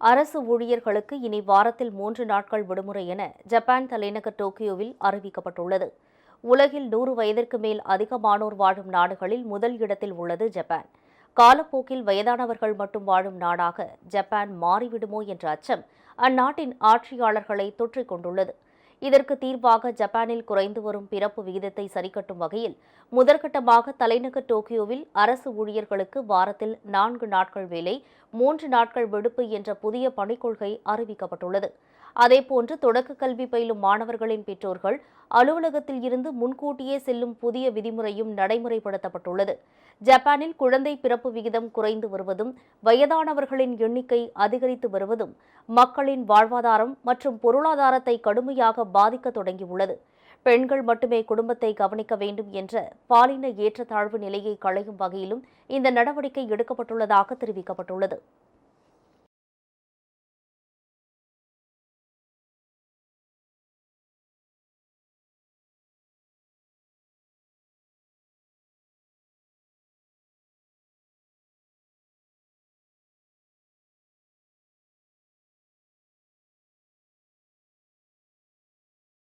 அரசு ஊழியர்களுக்கு இனி வாரத்தில் மூன்று நாட்கள் விடுமுறை என ஜப்பான் தலைநகர் டோக்கியோவில் அறிவிக்கப்பட்டுள்ளது. உலகில் நூறு வயதிற்கு மேல் அதிகமானோர் வாழும் நாடுகளில் முதல் இடத்தில் உள்ளது ஜப்பான். காலப்போக்கில் வயதானவர்கள் மட்டும் வாழும் நாடாக ஜப்பான் மாறிவிடுமோ என்ற அச்சம் அந்நாட்டின் ஆட்சியாளர்களை தொற்றிக் கொண்டுள்ளது இதற்கு தீர்வாக ஜப்பானில் குறைந்து வரும் பிறப்பு விகிதத்தை சரிக்கட்டும் வகையில் முதற்கட்டமாக தலைநகர் டோக்கியோவில் அரசு ஊழியர்களுக்கு வாரத்தில் நான்கு நாட்கள் வேலை மூன்று நாட்கள் விடுப்பு என்ற புதிய பணிக்கொள்கை அறிவிக்கப்பட்டுள்ளது. அதேபோன்று தொடக்க கல்வி பயிலும் மாணவர்களின் பெற்றோர்கள் அலுவலகத்தில் இருந்து முன்கூட்டியே செல்லும் புதிய விதிமுறையும் நடைமுறைப்படுத்தப்பட்டுள்ளது. ஜப்பானில் குழந்தை பிறப்பு விகிதம் குறைந்து வருவதும் வயதானவர்களின் எண்ணிக்கை அதிகரித்து வருவதும் மக்களின் வாழ்வாதாரம் மற்றும் பொருளாதாரத்தை கடுமையாக பாதிக்க தொடங்கியுள்ளது. பெண்கள் மட்டுமே குடும்பத்தை கவனிக்க வேண்டும் என்ற பாலின ஏற்றத்தாழ்வு நிலையை களையும் வகையிலும் இந்த நடவடிக்கை எடுக்கப்பட்டுள்ளதாக தெரிவிக்கப்பட்டுள்ளது.